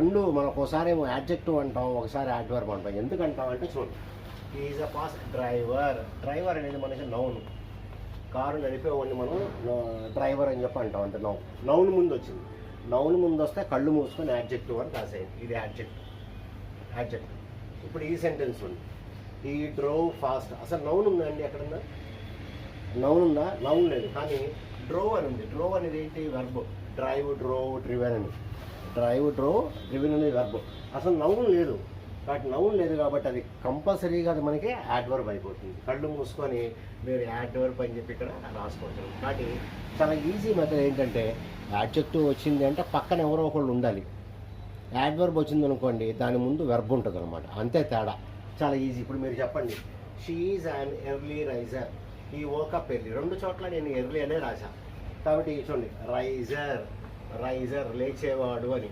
రెండు మనం ఒకసారి ఏమో యాడ్జెక్టివ్ అంటాం ఒకసారి యాడ్వర్బ్ అంటాం. ఎందుకు అంటాం అంటే చూడు is a pass driver driver అనేది మనకి నౌన్ కారు నడిపేవాడిని మనం డ్రైవర్ అని చెప్పి అంటాం అంటే నౌన్ నౌన్ ముందు వచ్చింది. నౌన్ ముందు వస్తే కళ్ళు మూసుకొని యాడ్జెక్టివ్ అని రాసేది. ఇది యాడ్జెక్టివ్ యాడ్జెక్టివ్ ఇప్పుడు ఈ సెంటెన్స్ ఉంది ఈ డ్రోవ్ ఫాస్ట్ అసలు నౌన్ ఉందండి ఎక్కడన్నా? నౌన్ ఉందా? నౌన్ లేదు. కానీ డ్రోవ్ అని ఉంది. డ్రోవ్ అనేది ఏంటి? వెర్బ్ డ్రైవ్ డ్రోవ్ డ్రివెన్ అని. డ్రైవ్ డ్రో డ్రివిన్ అనేది వెర్బ్ అసలు నౌన్ లేదు. కాబట్టి నౌన్ లేదు కాబట్టి అది కంపల్సరీగా అది మనకి యాడ్వర్బ్ అయిపోతుంది. కళ్ళు మూసుకొని మీరు యాడ్వర్బ్ అని చెప్పి ఇక్కడ రాసుకోవచ్చు. కాబట్టి చాలా ఈజీ మెథడ్ ఏంటంటే యాడ్జెక్టివ్ వచ్చింది అంటే పక్కన ఎవరో ఒకళ్ళు ఉండాలి. యాడ్వర్బ్ వచ్చింది అనుకోండి దాని ముందు వెర్బ్ ఉంటుంది అనమాట అంతే తేడా. చాలా ఈజీ ఇప్పుడు మీరు చెప్పండి. షీఈ్ అండ్ ఎర్లీ రైజర్ ఈ ఓకప్ ఎర్లీ రెండు చోట్ల నేను ఎర్లీ అనే రాశాను కాబట్టి చూడండి. రైజర్ రైజర్ లేచేవాడు అని.